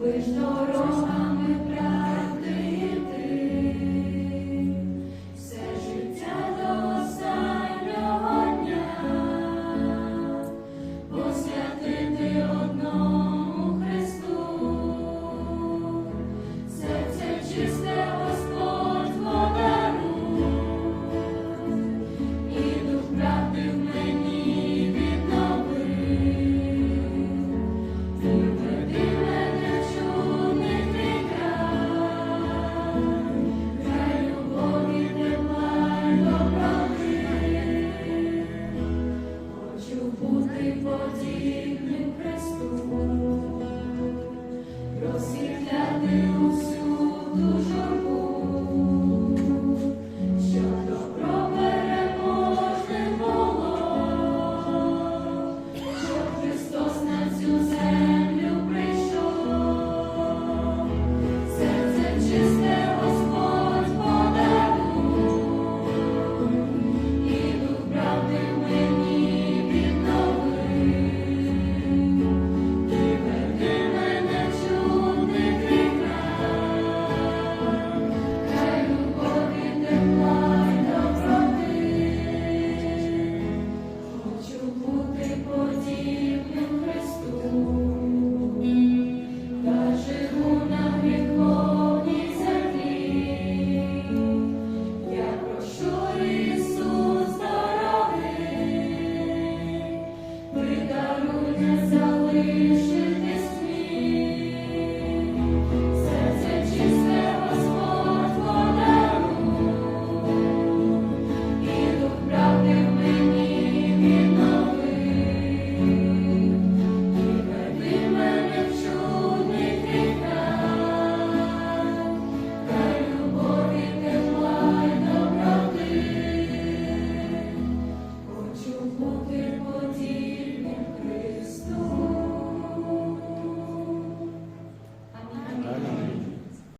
Wish no wrong. Подібним Христу,